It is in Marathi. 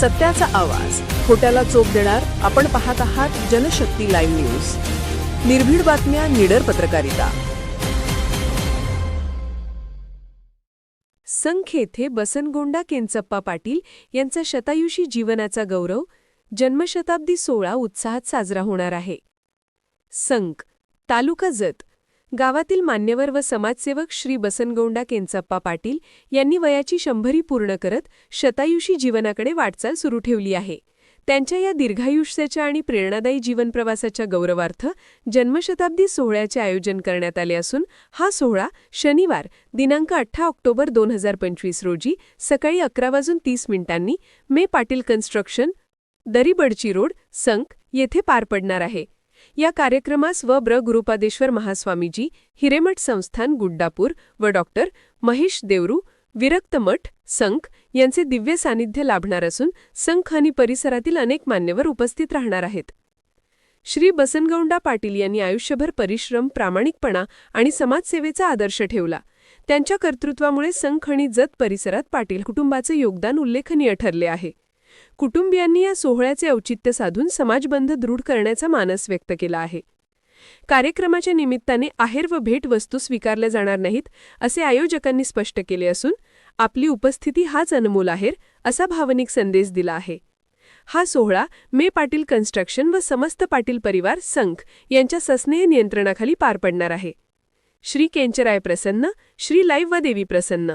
सत्याचा आवाज. खोट्याला चोप देणार आपण पाहत आहात जनशक्ती लाईव्ह न्यूज. निर्भीड बातम्या निडर पत्रकारिता. संख येथे बसनगोंडा केंचप्पा पाटील यांचा शतायुषी जीवनाचा गौरव जन्मशताब्दी सोहळा उत्साहात साजरा होणार आहे. संक तालुका जत गावातील मान्यवर व समाजसेवक श्री बसनगौंडा केंचप्पा पाटील यांनी वयाची शंभरी पूर्ण करत शतायुषी जीवनाकडे वाटचाल सुरू ठेवली आहे. त्यांच्या या दीर्घायुष्याच्या आणि प्रेरणादायी जीवनप्रवासाच्या गौरवार्थ जन्मशताब्दी सोहळ्याचे आयोजन करण्यात आले असून हा सोहळा शनिवार दिनांक अठरा ऑक्टोबर दोन हजार पंचवीस रोजी सकाळी अकरा वाजून तीस मिनिटांनी मे पाटील कन्स्ट्रक्शन दरीबडची रोड संक येथे पार पडणार आहे. या कार्यक्रमास व ब्र गुरुपादेश्वर महास्वामीजी हिरेमठ संस्थान गुड्डापूर व डॉक्टर महेश देवरू विरक्त मठ संख यांचे दिव्य सानिध्य लाभणार असून संख आणि परिसरातील अनेक मान्यवर उपस्थित राहणार आहेत. श्री बसनगौंडा पाटील यांनी आयुष्यभर परिश्रम प्रामाणिकपणा आणि समाजसेवेचा आदर्श ठेवला. त्यांच्या कर्तृत्वामुळे संख आणि जत परिसरात पाटील कुटुंबाचे योगदान उल्लेखनीय ठरले आहे. कुटुंबियांनी या सोहळ्याचे औचित्य साधून समाजबंध दृढ करण्याचा मानस व्यक्त केला आहे. कार्यक्रमाच्या निमित्ताने आहेर व भेट वस्तू स्वीकारल्या जाणार नाहीत असे आयोजकांनी स्पष्ट केले असून आपली उपस्थिती हाच अनमोल आहेर असा भावनिक संदेश दिला आहे. हा सोहळा मे पाटील कन्स्ट्रक्शन व समस्त पाटील परिवार संख यांच्या सस्नेह नियंत्रणाखाली पार पडणार आहे. श्री केंचराय प्रसन्न श्री लाईव्ह व देवी प्रसन्न.